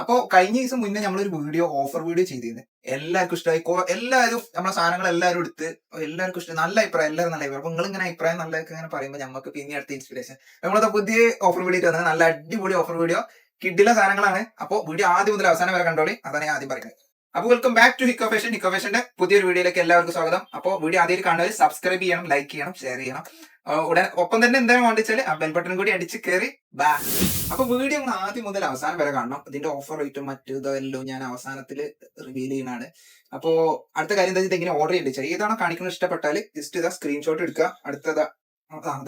അപ്പോ കഴിഞ്ഞ ദിവസം മുന്നേ നമ്മളൊരു വീഡിയോ ഓഫർ വീഡിയോ ചെയ്തിരുന്നു. എല്ലാവർക്കും ഇഷ്ടമായി. എല്ലാവരും നമ്മളെ സാധനങ്ങൾ എല്ലാവരും എടുത്ത് എല്ലാവർക്കും ഇഷ്ടം നല്ല അഭിപ്രായം എല്ലാവരും നല്ല അഭിപ്രായം. നിങ്ങൾ ഇങ്ങനെ അഭിപ്രായം നല്ലതൊക്കെ ഇങ്ങനെ പറയുമ്പോൾ നമുക്ക് പിന്നെ അടുത്ത ഇൻസ്പിറേഷൻ നമ്മളത്തെ പുതിയ ഓഫർ വീഡിയോ തന്നെ നല്ല അടിപൊളി ഓഫർ വീഡിയോ കിഡിലെ സാധനങ്ങളാണ്. അപ്പോൾ വീഡിയോ ആദ്യം മുതൽ അവസാനം വരെ കണ്ടോളി. അതാണ് ഞാൻ ആദ്യം പറയുന്നത്. അപ്പോൾ welcome back to Hiko fashion Hiko ഫാഷന്റെ പുതിയൊരു വീഡിയോയിലേക്ക് എല്ലാവർക്കും സ്വാഗതം. അപ്പോൾ വീഡിയോ ആദ്യം കാണുന്നവർ സബ്സ്ക്രൈബ് ചെയ്യണം ലൈക്ക് ചെയ്യണം ഷെയർ ചെയ്യണം. ഉടനെ ഒപ്പം തന്നെ എന്താണ് വേണ്ടിച്ചാൽ ആ ബെൽ ബട്ടൺ കൂടി അടിച്ച് കയറി ബാ. അപ്പൊ വീഡിയോ നമ്മൾ ആദ്യം മുതൽ അവസാനം വരെ കാണണം. ഇതിന്റെ ഓഫർ റേറ്റും മറ്റു ഇതെല്ലാം ഞാൻ അവസാനത്തിൽ റിവീൽ ചെയ്യുന്നതാണ്. അപ്പോ അടുത്ത കാര്യം എന്താ ഇങ്ങനെ ഓർഡർ ചെയ്യേണ്ടി? ഏതാണോ കാണിക്കുന്നത് ഇഷ്ടപ്പെട്ടാൽ ജസ്റ്റ് ഇതാ സ്ക്രീൻഷോട്ട് എടുക്കുക. അടുത്തത്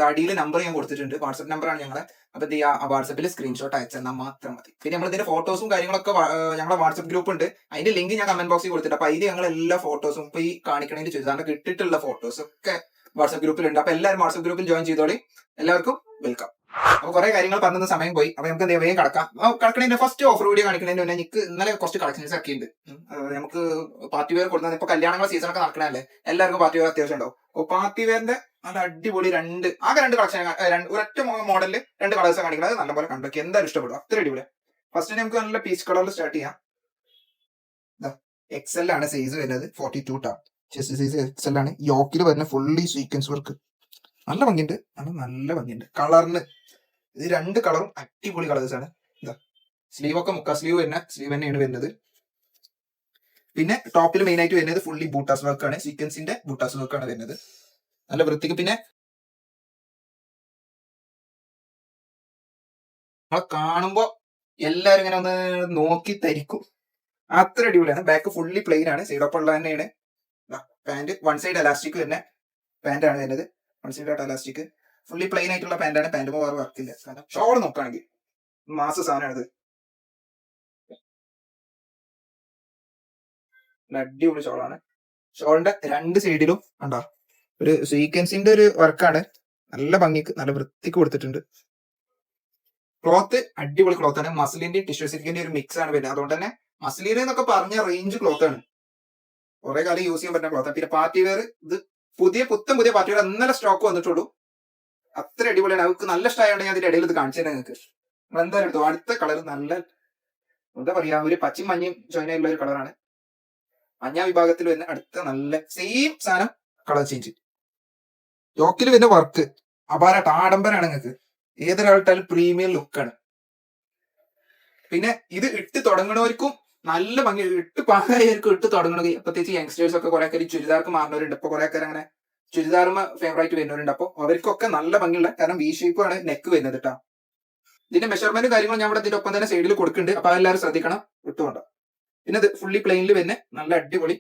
അടിയിൽ നമ്പർ ഞാൻ കൊടുത്തിട്ടുണ്ട്. വാട്സപ്പ് നമ്പറാണ് ഞങ്ങളെ. അപ്പൊ എന്ത് ചെയ്യുക വാട്സപ്പിൽ സ്ക്രീൻഷോട്ട് അയച്ചെന്നാൽ മാത്രം മതി. പിന്നെ നമ്മൾ ഇതിന്റെ ഫോട്ടോസും കാര്യങ്ങളൊക്കെ ഞങ്ങളുടെ വാട്സപ്പ് ഗ്രൂപ്പ് ഉണ്ട്. അതിന്റെ ലിങ്ക് ഞാൻ കമന്റ് ബോക്സിൽ കൊടുത്തിട്ടുണ്ട്. അപ്പൊ അതിൽ ഞങ്ങൾ എല്ലാ ഫോട്ടോസും ഇപ്പൊ ഈ കാണിക്കണതിന്റെ ചുരിദാറിന്റെ കിട്ടിയിട്ടുള്ള ഫോട്ടോസ് ഒക്കെ വാട്സപ്പ് ഗ്രൂപ്പിലുണ്ട് അപ്പൊ എല്ലാവരും വാട്സപ്പ് ഗ്രൂപ്പിൽ ജോയിൻ ചെയ്തോളി. എല്ലാവർക്കും വെൽക്കം അപ്പൊ കുറെ കാര്യങ്ങൾ പറഞ്ഞ സമയം പോയി. അപ്പൊ നമുക്ക് വേഗം കടക്കാം. കടക്കണേന്റെ ഫസ്റ്റ് ഓഫർ വീഡിയോ കാണിക്കുന്നതിന് മുന്നേ എനിക്ക് ഇന്നലെ കുറച്ച് കളക്ഷൻസ് ഒക്കെ ഉണ്ട്. നമുക്ക് പാർട്ടി വെയർ കൊടുക്കുന്നത് ഇപ്പൊ കല്യാണങ്ങൾ സീസൺ ഒക്കെ നടക്കണല്ലേ എല്ലാവർക്കും പാർട്ടി വെയർ അത്യാവശ്യം ഉണ്ടാവും അപ്പൊ പാർട്ടി വെയറിന്റെ നല്ല അടിപൊളി രണ്ട് ആകെ രണ്ട് കളക്ഷൻ ഒരൊറ്റ മോഡലിൽ രണ്ട് കളേഴ്സ് കാണിക്കുന്നത് നല്ലപോലെ കണ്ടു എന്തായാലും ഇഷ്ടപ്പെടും. അത്ര അടിപൊളി ഫസ്റ്റ് നമുക്ക് നല്ല പീച്ച് കളറിൽ സ്റ്റാർട്ട് ചെയ്യാം. എക്സൽ ആണ് സൈസ് വരുന്നത്. ഫോർട്ടി ടു ടാ ചെസ്റ്റ് സൈസ് എക്സൽ ആണ്. യോക്കിൽ വരുന്ന ഫുള്ളി സീക്വൻസ് വർക്ക് നല്ല ഭംഗിയുണ്ട്. നല്ല ഭംഗിയുണ്ട്. കളറിന് ഇത് രണ്ട് കളറും അടിപൊളി കളേഴ്സ് ആണ്. ഇതാ. സ്ലീവ് ഒക്കെ മുക്കാ. സ്ലീവ് വരുന്ന സ്ലീവ് തന്നെയാണ് വരുന്നത്. പിന്നെ ടോപ്പിൽ മെയിൻ ആയിട്ട് വരുന്നത് ഫുള്ളി ബൂട്ടാസ് വർക്ക് ആണ്. സീക്വൻസിന്റെ ബൂട്ടാസ് വർക്ക് ആണ് വരുന്നത്. നല്ല വൃത്തിക്ക് പിന്നെ നമ്മളെ കാണുമ്പോ എല്ലാരും ഇങ്ങനെ ഒന്ന് നോക്കി തരിക്കും അത്ര അടിപൊളിയാണ്. ബാക്ക് ഫുള്ളി പ്ലെയിൻ ആണ്. സൈഡ് ഓപ്പ് ഉള്ള തന്നെയാണ്. പാന്റ് വൺ സൈഡ് അലാസ്റ്റിക് തന്നെ പാന്റ് ആണ് വരുന്നത്. വൺ സൈഡ് ആയിട്ട് എലാസ്റ്റിക് ഫുള്ളി പ്ലെയിൻ ആയിട്ടുള്ള പാന്റാണ് പാന്റ് വേറെ വർക്കില്ല കാരണം ഷോൾ നോക്കുകയാണെങ്കിൽ മാസ സാധനമാണിത് അടിപൊളി ഷോളാണ് ഷോളിന്റെ രണ്ട് സൈഡിലും ഉണ്ടോ ഒരു സീക്വൻസിന്റെ ഒരു വർക്കാണ് നല്ല ഭംഗിക്ക് നല്ല വൃത്തിക്ക് കൊടുത്തിട്ടുണ്ട്. ക്ലോത്ത് അടിപൊളി ക്ലോത്ത് ആണ്. മസിലിന്റെ ടിഷ്യൂ സിൽക്കിന്റെ ഒരു മിക്സ് ആണ് വരുന്നത്. അതുകൊണ്ട് തന്നെ മസിലിന് എന്നൊക്കെ പറഞ്ഞ റേഞ്ച് ക്ലോത്ത് ആണ്. കുറെ കാലം യൂസ് ചെയ്യാൻ പറ്റുന്ന ക്ലോത്ത് പിന്നെ പാർട്ടി വെയർ ഇത് പുതിയ പുത്തൻ പുതിയ പാർട്ടി വെയർ ഇന്നലെ സ്റ്റോക്ക് വന്നിട്ടുള്ളൂ. അത്ര അടിപൊളിയാണ്. അവർക്ക് നല്ല ഇഷ്ടമായതുകൊണ്ട് ഞാൻ അതിന്റെ ഇടയിൽ ഇത് കാണിച്ചു തരാം നിങ്ങൾക്ക്. നിങ്ങൾ എന്തായാലും എടുത്തു അടുത്ത കളർ നല്ല എന്താ പറയാ ഒരു പച്ചയും മഞ്ഞയും ചോനയുള്ള ഒരു കളറാണ് മഞ്ഞ വിഭാഗത്തിൽ വരുന്ന അടുത്ത നല്ല സെയിം സാധനം കളർ ചേഞ്ച് യോക്കിൽ വരുന്ന വർക്ക് അപാരാട്ട് ആഡംബരാണ് നിങ്ങൾക്ക്. ഏതൊരാളിട്ടാലും പ്രീമിയം ലുക്കാണ് പിന്നെ ഇത് ഇട്ട് തുടങ്ങണവർക്കും നല്ല ഭംഗി ഇട്ട് പാകായവർക്കും ഇട്ട് തുടങ്ങണത് പ്രത്യേകിച്ച് യങ്സ്റ്റേഴ്സ് ഒക്കെ കുറെ ചുരിദാർക്ക് മാറുന്നവരുണ്ട്. ഇപ്പൊ കുറെ അങ്ങനെ ചുരിദാറുമ ഫേവറേറ്റ് വരുന്നവരുണ്ട്. അപ്പൊ അവർക്കൊക്കെ നല്ല ഭംഗിയുള്ള കാരണം വി ഷേപ്പ് ആണ് നെക്ക് വരുന്നത് കേട്ടോ ഇതിന്റെ മെഷർമെന്റ് കാര്യങ്ങൾ ഞാൻ ഇവിടെ ഇതിന്റെ ഒപ്പം തന്നെ സൈഡിൽ കൊടുക്കുന്നുണ്ട്. അപ്പൊ എല്ലാവരും ശ്രദ്ധിക്കണം. വിട്ടുകൊണ്ട് പിന്നെ ഇത് ഫുള്ളി പ്ലെയിനിൽ വരുന്ന നല്ല അടിപൊളി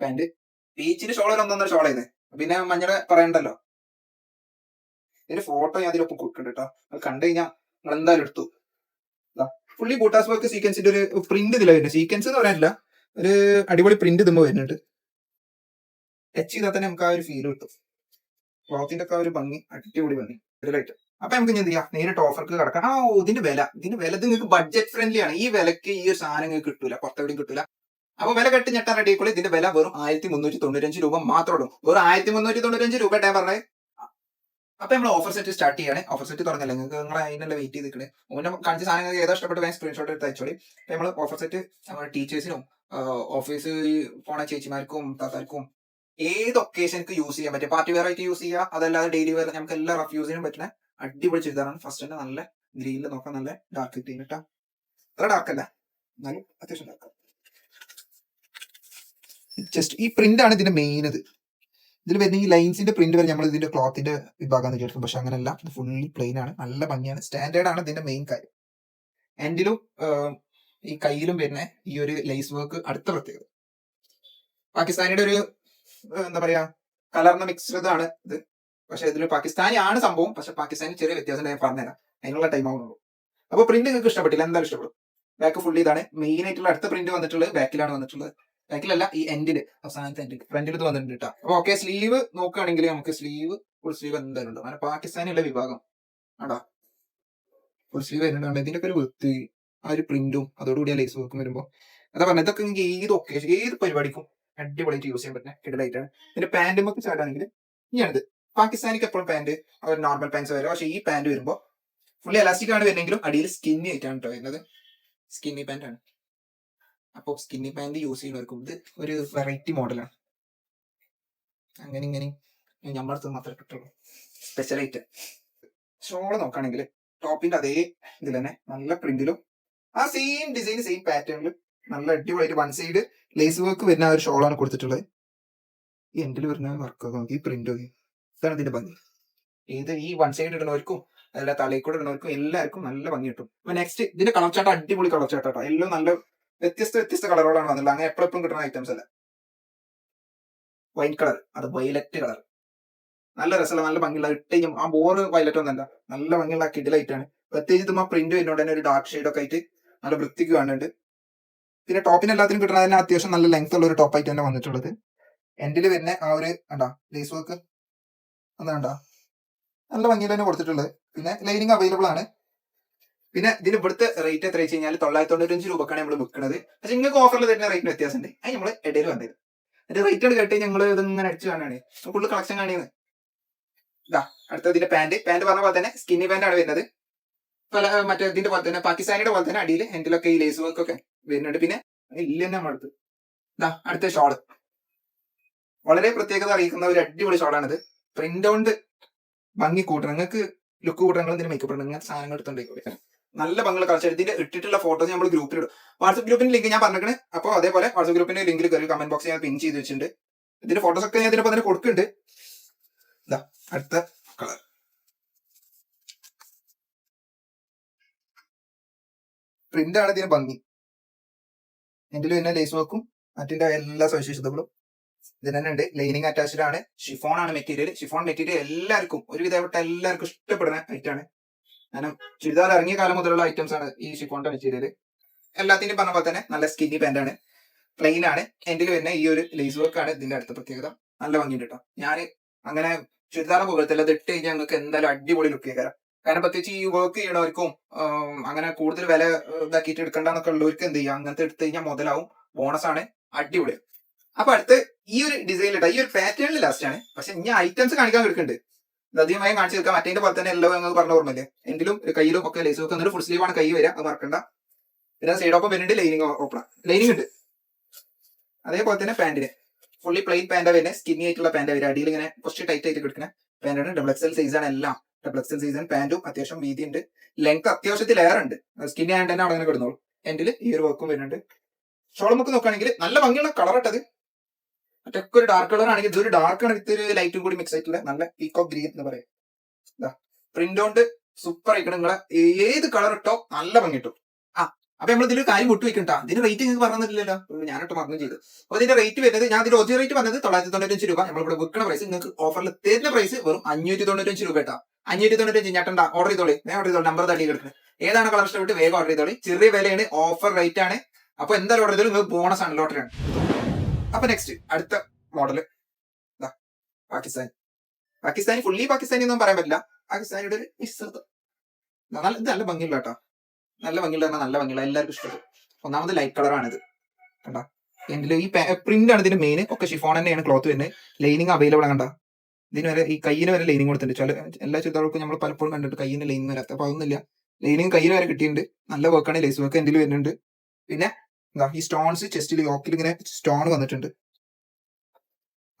പാന്റ് ബീച്ചിന് ഷോൾ ഒന്നൊന്നര ഷോൾ ചെയ്ത് പിന്നെ മഞ്ഞളെ പറയണ്ടല്ലോ. ഇതിന്റെ ഫോട്ടോ ഞാൻ അതിലൊപ്പം കൊടുക്കുന്നുണ്ട് കേട്ടോ കണ്ടു കഴിഞ്ഞാൽ നിങ്ങൾ എന്തായാലും എടുത്തു ഫുള്ളി ബൂട്ടാസ് വർക്ക് സീക്വൻസിന്റെ ഒരു പ്രിന്റ് ഇതില വരുന്നത്. സീക്വൻസ് എന്ന് പറയാനില്ല. ഒരു അടിപൊളി പ്രിന്റ് ഇതുമ്പോ വരുന്നുണ്ട്. ടച്ച് ചെയ്താൽ തന്നെ നമുക്ക് ആ ഒരു ഫീൽ കിട്ടും. ക്ലോത്തിന്റെ ഒക്കെ ആ ഒരു ഭംഗി അടിപൊളി ഭംഗി. ഇതിലായിട്ട് അപ്പൊ നമുക്ക് എന്ത് ചെയ്യാം? നേരിട്ട് ഓഫർക്ക് കിടക്കാം. ആ ഓ ഇതിന്റെ വില. ഇതിന്റെ വില നിങ്ങൾക്ക് ബഡ്ജറ്റ് ഫ്രണ്ട്ലി ആണ്. ഈ വിലക്ക് ഈ ഒരു സാധനം നിങ്ങൾക്ക് കിട്ടൂല. പുറത്തെവിടെയും കിട്ടൂല. അപ്പൊ വില കെട്ടി ഞെട്ടാൻ റെഡി ആയിക്കോളൂ. ഇതിന്റെ വില വെറും ആയിരത്തി മുന്നൂറ്റി തൊണ്ണൂറ്റഞ്ച് രൂപ മാത്രമേ ഉള്ളൂ. വെറും ആയിരത്തി മുന്നൂറ്റി തൊണ്ണൂറ്റഞ്ച് രൂപ ഞാൻ പറഞ്ഞത് അപ്പൊ നമ്മൾ ഓഫർ സെറ്റ് സ്റ്റാർട്ട് ചെയ്യാണ്. ഓഫർ സെറ്റ് തുടങ്ങില്ല? നിങ്ങൾക്ക് നിങ്ങൾ അതിനുള്ള വെയിറ്റ് ചെയ്ത് നിൽക്കണേ ഓനെ കാണിച്ച സാധനങ്ങൾ ഏതാ ഇഷ്ടപ്പെട്ട് വേഗം സ്ക്രീൻഷോട്ട് എടുത്ത് അയച്ചോളി. നമ്മൾ ഓഫർ സെറ്റ് നമ്മുടെ ടീച്ചേഴ്സിനും ഓഫീസ് പോണ ചേച്ചിമാർക്കും താത്താർക്കും ഏത് ഒക്കേഷനക്ക് യൂസ് ചെയ്യാൻ പറ്റും പാർട്ടി വെയർ ആയിട്ട് യൂസ് ചെയ്യുക അതല്ലാതെ ഡെയിലി വെയർ നമുക്ക് എല്ലാ റഫ് യൂസ് ചെയ്യാൻ പറ്റുന്ന അടിപൊളി ചുരിദാറാണ് ഫസ്റ്റ് തന്നെ നല്ല ഗ്രീനിൽ നോക്കാൻ നല്ല ഡാർക്ക് ഗ്രീൻ കേട്ടോ അത്ര ഡാർക്ക് അല്ല. എന്നാലും അത്യാവശ്യം ഡാർക്ക് ജസ്റ്റ് ഈ പ്രിന്റ് ആണ് ഇതിന്റെ മെയിൻ ഇത്. ഇതിൽ വരുന്ന ഈ ലൈൻസിന്റെ പ്രിന്റ് വരെ നമ്മൾ ഇതിന്റെ ക്ലോത്തിന്റെ വിഭാഗം വിചാരിക്കും പക്ഷെ അങ്ങനെയല്ല ഇത് ഫുള്ളി പ്ലെയിൻ ആണ്. നല്ല ഭംഗിയാണ്. സ്റ്റാൻഡേർഡ് ആണ് ഇതിന്റെ മെയിൻ കാര്യം. എൻഡിലും ഈ കയ്യിലും വരുന്ന ഈ ഒരു ലൈസ് വർക്ക് അടുത്ത പ്രത്യേകത. പാകിസ്ഥാനിയുടെ ഒരു എന്താ പറയാ കലർന്ന മിക്സ്ഡാണ് ഇത് പക്ഷെ ഇതിൽ പാകിസ്ഥാനി ആണ് സംഭവം. പക്ഷെ പാകിസ്ഥാനി ചെറിയ വ്യത്യാസം ഞാൻ പറഞ്ഞുതരാം. അതിനുള്ള ടൈം ആവുന്നുള്ളൂ. അപ്പൊ പ്രിന്റ് നിങ്ങൾക്ക് ഇഷ്ടപ്പെട്ടില്ല എന്താ ഇഷ്ടപ്പെടും. ബാക്ക് ഫുള്ളി ഇതാണ്. മെയിൻ ആയിട്ടുള്ള അടുത്ത പ്രിന്റ് വന്നിട്ടുള്ളത് ബാക്കിലാണ് വന്നിട്ടുള്ളത്. ബാക്കിലല്ല ഈ എൻഡിൽ അവസാനത്തെ എൻഡിൽ ഫ്രണ്ടിൽ വന്നിട്ടുണ്ട് കേട്ടോ അപ്പൊ ഓക്കെ സ്ലീവ് നോക്കുകയാണെങ്കിൽ നമുക്ക് സ്ലീവ് ഫുൾ സ്ലീവ് എന്തായാലും ഉണ്ട്. അങ്ങനെ പാകിസ്ഥാനിയുള്ള വിഭാഗം. ആടാ ഫുൾ സ്ലീവ് വരുന്നുണ്ട്. ഇതിന്റെ ഒരു വൃത്തി ആ ഒരു പ്രിന്റും അതോടുകൂടി ആ ലേസ് വർക്കും വരുമ്പോൾ അതാ പറഞ്ഞത് ഇതൊക്കെ ഏത് ഒക്കേഷൻ ഏത് പരിപാടിക്കും അടിപൊളിയായിട്ട് യൂസ് ചെയ്യാൻ പറ്റുന്ന കിടലായിട്ടാണ് ഇതിന്റെ പാന്റ് നമുക്ക് ചാടാണെങ്കിൽ ഇനിയാണിത്. പാകിസ്ഥാനിക്ക് എപ്പോഴും പാന്റ് അവർ നോർമൽ പാൻസ് വരും. പക്ഷേ ഈ പാന്റ് വരുമ്പോൾ ഫുള്ളി എലാസ്റ്റിക് ആണ് വരുന്നെങ്കിലും അടിയിൽ സ്കിന്നി ആയിട്ടാണ് കേട്ടോ വരുന്നത്. സ്കിന്നി പാന്റ് ആണ്. അപ്പോൾ സ്കിന്നി പാന്റ് യൂസ് ചെയ്യുന്നവർക്കും ഇത് ഒരു വെറൈറ്റി മോഡലാണ് അങ്ങനെ ഇങ്ങനെ നമ്മുടെ മാത്രമേ കിട്ടുള്ളൂ. സ്പെഷ്യൽ ഐറ്റം ഷോൾ നോക്കുകയാണെങ്കിൽ ടോപ്പിന്റെ അതേ ഇതിൽ തന്നെ നല്ല പ്രിന്റിലും ആ സെയിം ഡിസൈൻ സെയിം പാറ്റേണിലും നല്ല അടിപൊളിയായിട്ട് വൺ സൈഡ് ലേസ് വർക്ക് വരുന്ന ആ ഒരു ഷോളാണ് കൊടുത്തിട്ടുള്ളത്. എൻഡിൽ വരുന്ന വർക്ക് നോക്കി പ്രിന്റ് നോക്കി ഇതാണ് ഇതിന്റെ ഭംഗി. ഇത് ഈ വൺ സൈഡ് ഇടുന്നവർക്കും അതിലെ തലയിൽ കൂടെ ഇടുന്നവർക്കും എല്ലാവർക്കും നല്ല ഭംഗി കിട്ടും. അപ്പൊ നെക്സ്റ്റ് ഇതിന്റെ കളർ ചാട്ടം അടിപൊളി കളർ ചാട്ടാ എല്ലാം നല്ല വ്യത്യസ്ത വ്യത്യസ്ത കളറുകളാണ് വന്നിട്ടുള്ളത്. അങ്ങനെ എപ്പോഴും കിട്ടുന്ന ഐറ്റംസ് അല്ല. വൈറ്റ് കളർ അത് വയലറ്റ് കളർ നല്ല രസമുള്ള നല്ല ഭംഗിയുള്ള ഇട്ട് ആ ബോർ വയലറ്റ് ഒന്നല്ല നല്ല ഭംഗിയുള്ള കിഡിലായിട്ടാണ് പ്രത്യേകിച്ച് ആ പ്രിന്റ് വരുന്നോണ്ട് തന്നെ ഒരു ഡാർക്ക് ഷെയ്ഡ് ഒക്കെ ആയിട്ട് നല്ല വൃത്തിക്ക് കാണുന്നുണ്ട്. പിന്നെ ടോപ്പിന് എല്ലാത്തിനും കിട്ടണ തന്നെ അത്യാവശ്യം നല്ല ലെങ്ത് ഉള്ള ഒരു ടോപ്പ് ആയിട്ട് തന്നെ വന്നിട്ടുള്ളത്. എൻഡിൽ വരുന്ന ആ ഒരു കണ്ടാ ലേസ് വർക്ക് എന്താ കണ്ടാ? നല്ല ഭംഗിയിൽ തന്നെ കൊടുത്തിട്ടുള്ളത്. പിന്നെ ലൈനിങ് അവൈലബിൾ ആണ്. പിന്നെ ഇതിന് ഇവിടുത്തെ റേറ്റ് എത്ര വെച്ച് കഴിഞ്ഞാൽ തൊള്ളായിരത്തി തൊണ്ണൂറ്റഞ്ച് രൂപക്കാണ് നമ്മൾ വിൽക്കുന്നത് പക്ഷെ നിങ്ങൾക്ക് ഓഫറിൽ തരുന്ന റേറ്റിന് വ്യത്യാസമുണ്ട്. അത് നമ്മൾ ഇടയിൽ വന്നത്. അതിന്റെ റേറ്റ് ആണ് കേട്ട് ഞങ്ങൾ ഇതിങ്ങനെ അടിച്ചു കാണാണ് ഫുള്ള് കളക്ഷൻ കാണിയത് ഇതാ അടുത്ത ഇതിന്റെ പാന്റ് പാന്റ് പറഞ്ഞ പോലെ തന്നെ സ്കിന്നി പാന്റ് ആണ് വരുന്നത്. പല മറ്റേ ഇതിന്റെ പോലെ തന്നെ പാകിസ്ഥാനിയുടെ പോലെ തന്നെ അടിയിൽ ഹാൻഡിലൊക്കെ ഈ ലേസ് വർക്ക് വരുന്നുണ്ട്. പിന്നെ ഇല്ല തന്നെ നമ്മളടുത്ത് ഇതാ അടുത്ത ഷോൾ വളരെ പ്രത്യേകത അറിയിക്കുന്ന ഒരു അടിപൊളി ഷോളാണിത് പ്രിന്റ് ഔണ്ട് ഭംഗി കൂട്ടണം. നിങ്ങൾക്ക് ലുക്ക് കൂട്ടണം നിങ്ങൾ എന്തിനും മേക്കപ്പ് ഇടണം. ഇങ്ങനെ സാധനങ്ങൾ എടുത്തോണ്ടേക്കൂടെ നല്ല ഭംഗിയുള്ള കളർ ഇതിന്റെ ഇട്ടിട്ടുള്ള ഫോട്ടോസ് നമ്മൾ ഗ്രൂപ്പിൽ ഇടും. വാട്സ്ആപ്പ് ഗ്രൂപ്പിന്റെ ലിങ്ക് ഞാൻ പറഞ്ഞിരിക്കണേ. അപ്പോൾ അതേപോലെ വാട്സ്ആപ്പ് ഗ്രൂപ്പിന്റെ ലിങ്കിൽ കയറി കമന്റ് ബോക്സ് ഞാൻ പിൻ ചെയ്ത് വെച്ചിട്ടുണ്ട്. ഇതിന്റെ ഫോട്ടോസ് ഒക്കെ ഞാൻ ഇതിനൊപ്പം തന്നെ കൊടുക്കുന്നുണ്ട്. ഇതാ അടുത്ത കളർ പ്രിന്റ് ആണ് ഇതിന് ഭംഗി. ഇതിൽ പിന്നെ ലേസ് വർക്കും മറ്റിന്റെ എല്ലാ സവിശേഷതകളും ഇതിന് തന്നെ ഉണ്ട്. ലൈനിങ് അറ്റാച്ച്ഡ് ആണ്. ഷിഫോൺ ആണ് മെറ്റീരിയൽ ഷിഫോൺ മെറ്റീരിയൽ എല്ലാവർക്കും ഒരുവിധപ്പെട്ട എല്ലാവർക്കും ഇഷ്ടപ്പെടുന്ന ഐറ്റം ആണ്. കാരണം ചുരിദാർ ഇറങ്ങിയ കാലം മുതലുള്ള ഐറ്റംസ് ആണ് ഈ ഷിഫോണിന്റെ മെറ്റീരിയൽ എല്ലാത്തിന്റെയും പറഞ്ഞ പോലെ തന്നെ നല്ല സ്കിന്നി പാന്റ് ആണ്. പ്ലെയിൻ ആണ്. എന്റെ വരുന്ന ഈ ഒരു ലേസ് വർക്ക് ആണ് ഇതിന്റെ അടുത്ത പ്രത്യേകത. നല്ല ഭംഗിയുണ്ട് കേട്ടോ ഞാൻ അങ്ങനെ ചുരിദാർ പോകത്തില്ല അത് ഇട്ട് കഴിഞ്ഞാൽ ഞങ്ങൾക്ക് എന്തായാലും അടിപൊളി ലുക്ക് ചെയ്യാം കാരണം പ്രത്യേകിച്ച് ഈ വർക്ക് ചെയ്യണവർക്കും അങ്ങനെ കൂടുതൽ വില ഇതാക്കിയിട്ട് എടുക്കണ്ടെന്നൊക്കെ ഉള്ളവർക്ക് എന്ത് ചെയ്യാം? അങ്ങനത്തെ എടുത്തു കഴിഞ്ഞാൽ മുതലാവും. ബോണസ് ആണ്. അടിപൊളി. അപ്പൊ അടുത്ത് ഈ ഒരു ഡിസൈനിൽ ഈ ഒരു പാറ്റേണിൽ ലാസ്റ്റ് ആണ്. പക്ഷെ ഇനി ഐറ്റംസ് കാണിക്കാൻ എടുക്കുന്നുണ്ട് അധികമായി കാണിച്ചു വെക്കാം മറ്റേന്റെ പോലെ തന്നെ എല്ലാം ഞങ്ങൾ പറഞ്ഞ ഓർമ്മയില്ലേ? എന്തിലും കയ്യിലും ഒക്കെ ലേസ് ഒക്കെ എന്നിട്ട് ഫുൾ സ്ലീവ് ആണ് കൈ വരിക. അത് മറക്കണ്ട. പിന്നെ സൈഡ് ഓപ്പൺ വരുന്നുണ്ട് ലൈനിങ് ഓപ്പണ ലൈനിങ് ഉണ്ട്. അതേപോലെ തന്നെ പാന്റിന് ഫുള്ളി പ്ലെയിൻ പാന്റ് വരുന്നത് സ്കിന്നി ആയിട്ടുള്ള പാന്റ് വരിക. അടിയിൽ ഇങ്ങനെ കുറച്ച് ടൈറ്റ് ആയിട്ട് കിടക്കുന്ന പാന്റാണ് ഡബിൾ എക്സൽ സൈസ് ആണ് എല്ലാം. ഡബിൾ എക്സൽ സൈസ് ആണ് പാന്റും അത്യാവശ്യം വീതി ഉണ്ട് ലെങ്ത് അത്യാവശ്യത്തിൽ എയർ ഉണ്ട് സ്കിൻ ആൻഡ് തന്നെ അവിടെ അങ്ങനെ കിടന്നോളൂ എൻഡിൽ ഈ ഒരു വർക്കും വരുന്നുണ്ട്. ഷോൾ നമുക്ക് നോക്കുകയാണെങ്കിൽ നല്ല ഭംഗിയുള്ള കളർ ഇട്ടത്. മറ്റൊക്കെ ഒരു ഡാർക്ക് കളർ ആണെങ്കിൽ ഇതൊരു ഡാർക്ക് ആണ്. വിത്ത് ഒരു ലൈറ്റും കൂടി മിക്സ് ആയിട്ടുള്ള നല്ല പീക്കോക്ക് ഗ്രീൻ എന്ന് പറയാം. പ്രിന്റ് കൊണ്ട് സൂപ്പർ ആയിക്കണം നിങ്ങളെ. ഏത് കളർ ഇട്ടോ നല്ല ഭംഗി ഇട്ടു ആ അപ്പൊ നമ്മൾ ഇതിലൊരു കാര്യം വിട്ടു വെക്കണ്ട ഇതിന്റെ റേറ്റ് നിങ്ങൾക്ക് പറഞ്ഞില്ലല്ലോ ഞാനിട്ട് മറന്നു ചെയ്തു. അപ്പൊ ഇതിന്റെ റേറ്റ് വരുന്നത് ഞാൻ ഇതിന്റെ ഒറിജിനൽ റേറ്റ് വന്നത് തൊള്ളായിരത്തി തൊണ്ണൂറ്റഞ്ച് രൂപ. നമ്മളിവിടെ വിൽക്കുന്ന പ്രൈസ് നിങ്ങൾക്ക് ഓഫറിൽ തരുന്ന പ്രൈസ് വെറും അഞ്ഞൂറ്റി തൊണ്ണൂറ്റഞ്ച് രൂപ കേട്ടാ. അഞ്ഞൂറ്റി തൊണ്ണൂറ്റി ഞെട്ടണ്ട ഓർഡർ ചെയ്തോളി. ഞാൻ ഓർഡർ ചെയ്തോളി നമ്പർ തള്ളി കിടക്കുന്നത് ഏതാണ് കളർ ഇഷ്ടപ്പെട്ട് വേഗം ഓർഡർ ചെയ്തോളി. ചെറിയ വിലയാണ് ഓഫർ റേറ്റ് ആണ്. അപ്പൊ എന്തായാലും ഓർഡർ ചെയ്തോളൂ. നിങ്ങൾക്ക് ബോണസ് ആണ് ലോട്ടറി ആണ്. അപ്പൊ നെക്സ്റ്റ് അടുത്ത മോഡൽ പാകിസ്ഥാൻ. പാകിസ്ഥാനി ഫുള്ളി പാകിസ്ഥാനി ഒന്നും പറയാൻ പറ്റില്ല. പാകിസ്ഥാനിയുടെ ഒരു മിശ്രിതം. നല്ല ഇത് നല്ല ഭംഗിയുള്ള കേട്ടോ. നല്ല ഭംഗിയുള്ള നല്ല ഭംഗിയുള്ള എല്ലാവർക്കും ഇഷ്ടപ്പെട്ടു. ഒന്നാമത് ലൈറ്റ് കളറാണിത് കണ്ടോ? എന്റെ ഈ പ്രിന്റ് ആണ് ഇതിന്റെ മെയിൻ ഒക്കെ ഷിഫോൺ തന്നെയാണ് ക്ലോത്ത് വരുന്നത് ലൈനിങ് അവൈലബിൾ കണ്ട? ഇതിന് വരെ ഈ കയ്യിന് വരെ ലൈനിങ് കൊടുത്തിട്ടുണ്ട്. ചില എല്ലാ ചുരിദാറുകൾക്കും നമ്മൾ പലപ്പോഴും കണ്ടിട്ട് കയ്യിന് ലൈനിങ് വരാത്ത. അപ്പൊ അതൊന്നുമില്ല ലൈനിങ് കയ്യിൽ വരെ കിട്ടിയിട്ടുണ്ട്. നല്ല വർക്കാണ് ലേസ് വർക്ക് എന്തിൽ വരുന്നുണ്ട്. പിന്നെ എന്താ ഈ സ്റ്റോൺസ് ചെസ്റ്റിൽ യോക്കിൽ ഇങ്ങനെ സ്റ്റോൺ വന്നിട്ടുണ്ട്.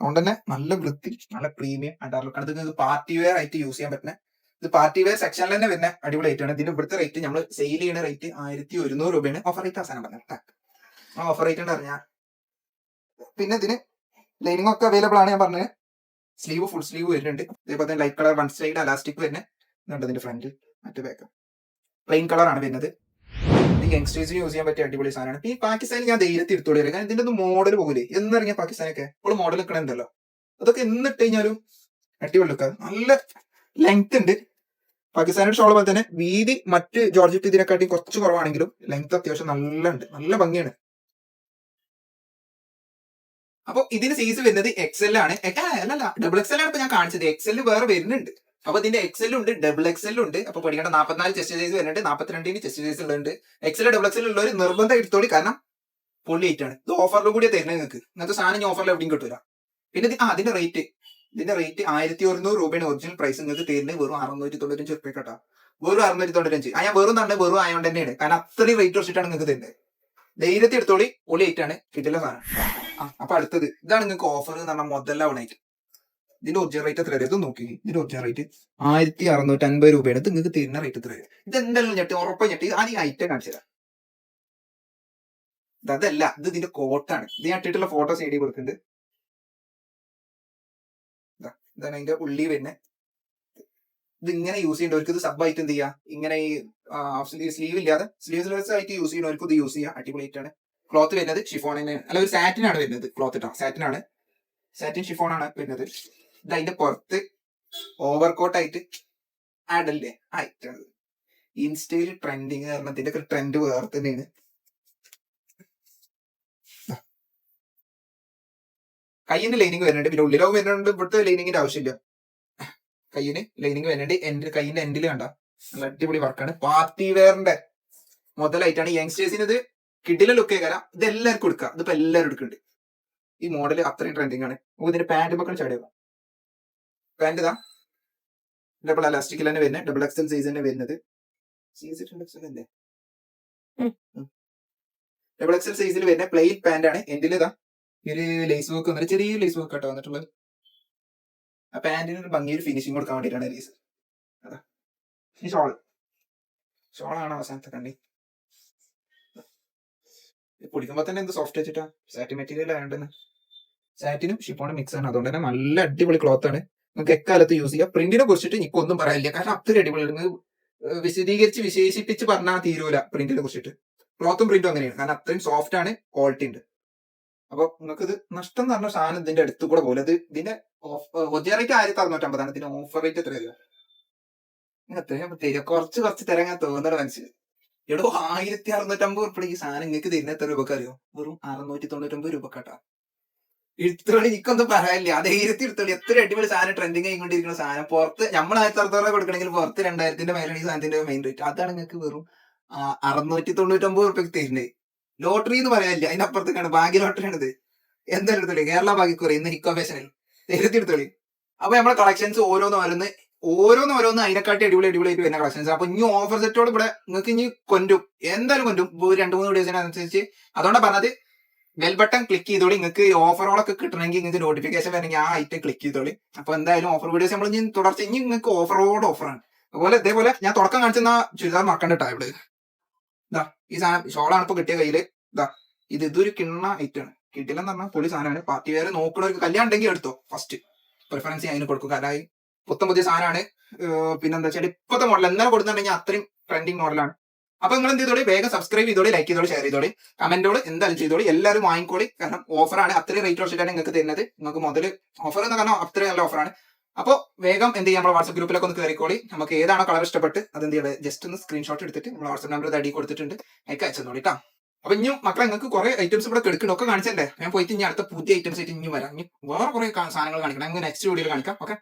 അതുകൊണ്ട് തന്നെ നല്ല വൃത്തി നല്ല പ്രീമിയം ആയിട്ടാണ് ഇത് പാർട്ടി വെയർ ആയിട്ട് യൂസ് ചെയ്യാൻ പറ്റുന്ന ഇത് പാർട്ടി വെയർ സെക്ഷനിൽ തന്നെ വരുന്ന അടിപൊളി ആണ്. ഇതിന്റെ ഇവിടുത്തെ റേറ്റ് നമ്മൾ സെയിൽ ചെയ്യുന്ന റേറ്റ് ആയിരത്തി ഒരുന്നൂറ് രൂപയാണ് ഓഫർ റേറ്റ് അവസാനം പറഞ്ഞത് ആ ഓഫർ റേറ്റ് ഉണ്ട് അറിഞ്ഞാൽ പിന്നെ ഇതിന് ലൈനിങ് ഒക്കെ അവൈലബിൾ ആണ് ഞാൻ പറഞ്ഞത്. സ്ലീവ് ഫുൾ സ്ലീവ് വരുന്നുണ്ട്. അതേപോലെ തന്നെ light colour one side elastic വരുന്നത്. ഇതുണ്ട് ഇതിന്റെ ഫ്രണ്ട് മറ്റു ബാക്ക് പ്ലെയിൻ കളറാണ് വരുന്നത്. ഈ യങ്സ്റ്റേഴ്സിന് യൂസ് ചെയ്യാൻ പറ്റിയ അടിപൊളി സാധനമാണ്. ഈ പാകിസ്ഥാനിൽ ഞാൻ ധൈര്യത്തിൽ എടുത്തോളി കാരണം ഇതിന്റെ ഒന്നും മോഡൽ പോകില്ലേ എന്നിറങ്ങിയ പാകിസ്ഥാനൊക്കെ. ഇപ്പോൾ മോഡൽ നിൽക്കണുണ്ടല്ലോ അതൊക്കെ എന്നിട്ട് കഴിഞ്ഞാലും അടിപൊളി ലുക്കാ നല്ല ലെങ്ത് ഉണ്ട്. പാകിസ്ഥാനിയുടെ ഷോൾ പോലെ തന്നെ വീതി മറ്റ് ജോർജറ്റ് ഇതിനെക്കാട്ടിയും കുറച്ച് കുറവാണെങ്കിലും ലെങ്ത് അത്യാവശ്യം നല്ല ഉണ്ട്. നല്ല ഭംഗിയാണ്. അപ്പൊ ഇതിന് സൈസ് വരുന്നത് എക്സൽ ആണ്. അല്ലല്ല ഡബിൾ എക്സൽ ആണ് ഇപ്പൊ ഞാൻ കാണിച്ചത്. എക്സൽ വേറെ വരുന്നുണ്ട്. അപ്പൊ ഇതിന്റെ എക്സൽ ഉണ്ട് ഡബിൾ എക്സൽ ഉണ്ട്. അപ്പൊ പഠിക്കേണ്ട നാപ്പത്തിനാല് ചെസ്റ്റ് സൈസ് വരുന്നുണ്ട് നാപ്പത്തിരണ്ടിന് ചെസ്റ്റ് സൈസ് ഉള്ളുണ്ട് എൽ ഡബിൾ ഉള്ള ഒരു നിർബന്ധം എടുത്തോളി. കാരണം പൊള്ളി ആണ്. ഇത് ഓഫറിൽ കൂടിയാ തരുന്നത് നിങ്ങൾക്ക്. ഇങ്ങനത്തെ സാധനം ഓഫറിൽ എവിടെയും കിട്ടൂല. പിന്നെ ആ അതിന്റെ റേറ്റ് ഇതിന്റെ റേറ്റ് ആയിരത്തി ഒരുന്നൂറ് രൂപയാണ് ഒറിജിനൽ പ്രൈസ് നിങ്ങൾക്ക് തരുന്നത്. വെറും അറുന്നൂറ്റി തൊണ്ണൂറ്റഞ്ച് റുപ്യ കേട്ടോ. വെറും അറുന്നൂറ്റി തൊണ്ണൂറ്റഞ്ച് ആ ഞാൻ വെറും തന്നെ വെറും ആയതുകൊണ്ട് തന്നെയാണ്. കാരണം അത്രയും റേറ്റ് വെച്ചിട്ടാണ് നിങ്ങൾക്ക് തരുന്നത്. ധൈര്യത്തിൽ എടുത്തോളി. പൊളി ആണ്. കിട്ടില്ല സാധനം. അപ്പൊ അടുത്തത്. ഇതാണ് നിങ്ങൾക്ക് ഓഫർ എന്ന് പറഞ്ഞാൽ മുതലാവണായിട്ട് ഇതിന്റെ ഒറിജിനൽ റേറ്റ് എത്ര ഇത് നോക്കി. ഇതിന്റെ ഒറിജിനൽ റേറ്റ് ആയിരത്തി അറുന്നൂറ്റി അൻപത് രൂപയാണ് നിങ്ങൾക്ക് തരുന്ന റേറ്റ് എത്ര ഇത് എന്തെല്ലാം ഞെട്ടി? ഉറപ്പ് ഞെട്ടി. ആ ഈ ഐറ്റം കാണിച്ചു തരാം. അതല്ല. ഇത് ഇതിന്റെ കോട്ടാണ് ഇത് ഞാൻ ഇട്ടിട്ടുള്ള ഫോട്ടോ സൈഡിൽ കൊടുക്കുന്നുണ്ട്. ഇതാ, ഇതാണ് അതിന്റെ ഉള്ളി വരുന്നത് ഇത് ഇങ്ങനെ യൂസ് ചെയ്യേണ്ടവർക്ക് ഇത് സബ് ആയിട്ട് എന്ത് ചെയ്യാം? ഇങ്ങനെ ഈ സ്ലീവ് ഇല്ലാതെ സ്ലീവ്ലെസ് ആയിട്ട് യൂസ് ചെയ്യുന്നവർക്ക് ഇത് യൂസ് ചെയ്യാം. അടിപൊളിയായിട്ടാണ് ക്ലോത്ത് വരുന്നത് ഷിഫോണിന് അല്ല ഒരു സാറ്റിനാണ് വരുന്നത്. ക്ലോത്ത് ഇട്ടോ സാറ്റിനാണ് സാറ്റിൻ ഷിഫോൺ ആണ് വരുന്നത്. ഇത് അതിന്റെ പുറത്ത് ഓവർ കോട്ടായിട്ട് ആഡല്ലേ ആയിട്ടാണ്. ഇൻസ്റ്റയിൽ ട്രെൻഡിങ് കാരണം ഇതിന്റെ ഒക്കെ ട്രെൻഡ് വേറെ തന്നെയാണ് കയ്യിന്റെ ലൈനിങ് വരുന്നുണ്ട്. പിന്നെ ഉള്ളിലോ വരുന്നുണ്ട്. ഇവിടുത്തെ ലൈനിങ്ങിന്റെ ആവശ്യമില്ല. കയ്യിന് ലൈനിങ് വരുന്നുണ്ട്. എൻഡ് കയ്യിന്റെ എൻഡിൽ കണ്ട. നല്ല അടിപൊളി വർക്കാണ് പാർട്ടി വെയറിന്റെ മുതലായിട്ടാണ് യങ്സ്റ്റേഴ്സിന് ഇത്. കിഡിലെ ലുക്ക് കയറാം ഇത് എല്ലാവർക്കും എടുക്കാം. ഇതിപ്പോ എല്ലാവരും എടുക്കുന്നുണ്ട്. ഈ മോഡൽ അത്രയും ട്രെൻഡിങ് ആണ്. നമുക്ക് ഇതിന്റെ പാന്റ് മക്കൾ ചാടിയ പാന്റ് ഇതാ. ഡബിൾ അലാസ്റ്റിക്കിൽ തന്നെ വരുന്നത്. ഡബിൾ എക്സൽ സൈസ് തന്നെ വരുന്നത്. ഡബിൾ എക്സൽ സൈസിൽ വരുന്ന പ്ലെയിൻ പാന്റ് ആണ്. എന്റെ ഇതാ. ഒരു ലേസ് വർക്ക് വന്നിട്ട് ചെറിയ ലേസ് വർക്ക് ആട്ടോ വന്നിട്ടുള്ളത്. ആ പാന്റിന് ഒരു ഭംഗി ഒരു ഫിനിഷിംഗ് കൊടുക്കാൻ വേണ്ടിയിട്ടാണ് ലേസ് അതാ. ഷോൾ ഷോളാണ് അവസാനത്തെ കണ്ടി പൊടിക്കുമ്പോ തന്നെ എന്ത് സോഫ്റ്റ് വെച്ചിട്ടാ? സാറ്റി മെറ്റീരിയൽ ആയതുകൊണ്ട് സാറ്റിനും ഷിപ്പോണും മിക്സ് ആണ്. അതുകൊണ്ട് തന്നെ നല്ല അടിപൊളി ക്ലോത്ത് ആണ്. നിങ്ങൾക്ക് എക്കാലത്ത് യൂസ് ചെയ്യാം. പ്രിന്റിനെ കുറിച്ചിട്ട് എനിക്ക് ഒന്നും പറയാനില്ല കാരണം അത്ര അടിപൊളി നിങ്ങൾക്ക് വിശദീകരിച്ച് വിശേഷിപ്പിച്ച് പറഞ്ഞാൽ തീരൂല പ്രിന്റിനെ കുറിച്ചിട്ട്. ക്ലോത്തും പ്രിന്റും അങ്ങനെയാണ്. കാരണം അത്രയും സോഫ്റ്റ് ആണ് ക്വാളിറ്റി ഉണ്ട്. അപ്പൊ നിങ്ങൾക്ക് ഇത് നഷ്ടം എന്ന് പറഞ്ഞ സാധനം ഇതിന്റെ അടുത്ത് കൂടെ പോലെ ഇത് ഇതിന്റെ ഒറിജിനൽ റേറ്റ് ആയിരത്തി അറുന്നൂറ്റമ്പതാണ് ഇതിന്റെ ഓഫർ റേറ്റ് എത്രയാണ് അത്രയും എത്രയും കുറച്ച് കുറച്ച് തരാൻ തോന്നണ മനസ്സിൽ എടോ ആയിരത്തി അറുന്നൂറ്റമ്പത് ഉൾപ്പെടെ ഈ സാധനം നിങ്ങൾക്ക് തരുന്ന എത്ര രൂപക്ക് അറിയോ വെറും അറുന്നൂറ്റി തൊണ്ണൂറ്റൊമ്പത് രൂപ കേട്ടാ എടുത്തോളി എനിക്കൊന്നും പറയാനില്ല. അത് ധൈര്യത്തിൽ എടുത്തോളി എത്ര അടിപൊളി സാധനം ട്രെൻഡിങ് ആയിക്കൊണ്ടിരിക്കുന്ന സാധനം. പുറത്ത് നമ്മൾ ആയിരത്തി അറുന്നൂറ് കൊടുക്കണമെങ്കിൽ പുറത്ത് രണ്ടായിരത്തിന്റെ മേലാണ് ഈ സാധനത്തിന്റെ മെയിൻ റേറ്റ് അതാണ് നിങ്ങൾക്ക് വെറും അറുന്നൂറ്റി തൊണ്ണൂറ്റൊമ്പത് ഉറുപ്പിക്ക് തരുന്നത് ലോട്ടറി എന്ന് പറയാനില്ല. അതിനപ്പുറത്തേക്കാണ് ഭാഗ്യ ലോട്ടറി ആണിത് എന്തായാലും എടുത്തോളി കേരള ഭാഗ്യക്കുറി. ഇന്ന് ധൈര്യത്തിൽ എടുത്തോളി അപ്പൊ നമ്മുടെ കളക്ഷൻസ് ഓരോന്ന് ഓരോന്ന് ഓരോന്ന് ഓരോന്ന് അതിനെക്കാട്ടി അടിപൊളി അടിപൊളിയായിട്ട് വരുന്ന കളക്ഷൻസ് അപ്പൊ ഇനി ഓഫർ സെറ്റോട് ഇവിടെ നിങ്ങൾക്ക് ഇനി കൊണ്ടും എന്തായാലും കൊണ്ടും രണ്ട് മൂന്ന് വീഡിയോസിനനുസരിച്ച് അതുകൊണ്ട് പറഞ്ഞത് ബെൽ ബട്ടൺ ക്ലിക്ക് ചെയ്തോളി. നിങ്ങൾക്ക് ഓഫറോളൊക്കെ കിട്ടണമെങ്കിൽ നിങ്ങൾക്ക് നോട്ടിഫിക്കേഷൻ വരണമെങ്കിൽ ആ ഐറ്റം ക്ലിക്ക് ചെയ്തോളി. അപ്പൊ എന്തായാലും ഓഫർ വീഡിയോസ് നമ്മൾ ഇനി തുടർച്ച ഇനി നിങ്ങൾക്ക് ഓഫറോട് ഓഫറാണ് അതുപോലെ ഇതേപോലെ ഞാൻ തുടക്കം കാണിച്ചെന്ന ചുരിദാർ മറക്കണ്ട കേട്ടോ ഇവിടെ. ഇതാ ഈ സാധനം ഷോളാണ് ഇപ്പൊ കിട്ടിയ കയ്യിൽ. ഇതാ ഇത് ഇതൊരു കിണ്ണ ഐറ്റം ആണ്. കിട്ടില്ലെന്ന് പറഞ്ഞാൽ പൊളി സാധനമാണ് പാർട്ടി വേറെ നോക്കണവർക്ക് കല്യാണം ഉണ്ടെങ്കിൽ എടുത്തോ. ഫസ്റ്റ് പ്രിഫറൻസ് അതിന് കൊടുക്കും. കാരണം പുത്തം പുതിയ സാധനമാണ്. പിന്നെന്താ വെച്ചാൽ ഇപ്പോഴത്തെ മോഡൽ എന്നാലും കൊടുത്തിട്ടുണ്ടെങ്കിൽ അത്രയും ട്രെൻഡിങ് മോഡലാണ് അപ്പൊ നിങ്ങൾ എന്ത് ചെയ്തോളി? വേഗം സബ്സ്ക്രൈബ് ചെയ്തോളി ലൈക്ക് ചെയ്തോളി ഷെയർ ചെയ്തോളി. കമന്റോട് എന്തായാലും ചെയ്തോളി. എല്ലാവരും വാങ്ങിക്കോളി. കാരണം ഓഫറാണ് അത്രയും റേറ്റ് വെച്ചിട്ടാണ് നിങ്ങൾക്ക് തരുന്നത്. നിങ്ങൾക്ക് മുതൽ ഓഫർ എന്ന് പറഞ്ഞാൽ അത്രയും നല്ല ഓഫറാണ് അപ്പോൾ വേഗം എന്ത് ചെയ്യാം? നമ്മുടെ വാട്സ്ആപ്പ് ഗ്രൂപ്പിലൊക്കെ ഒന്ന് കയറിക്കോളി നമുക്ക് ഏതാണോ കളർ ഇഷ്ടപ്പെട്ട് അത് എന്ത് ചെയ്യണം ജസ്റ്റ് ഒന്ന് സ്ക്രീൻഷോട്ട് എടുത്തിട്ട് നമ്മൾ വാട്സ്ആപ്പ് നമ്പർ അടി കൊടുത്തിട്ടുണ്ട്. അയക്ക് അയച്ചോളി കേട്ടോ അപ്പൊ ഇനിയും മക്കളെ നിങ്ങൾക്ക് കുറെ ഐറ്റംസ് ഇവിടെ കിടക്കണം ഒക്കെ കാണിച്ചല്ലേ ഞാൻ പോയിട്ട് ഇനി അടുത്ത പുതിയ ഐറ്റംസ് ആയിട്ട് ഇനി വരാം. ഇനി വേറെ കുറെ സാധനങ്ങൾ കാണിക്കണം. നമുക്ക് നെക്സ്റ്റ് വീഡിയോയിൽ കാണിക്കാം. ഓക്കെ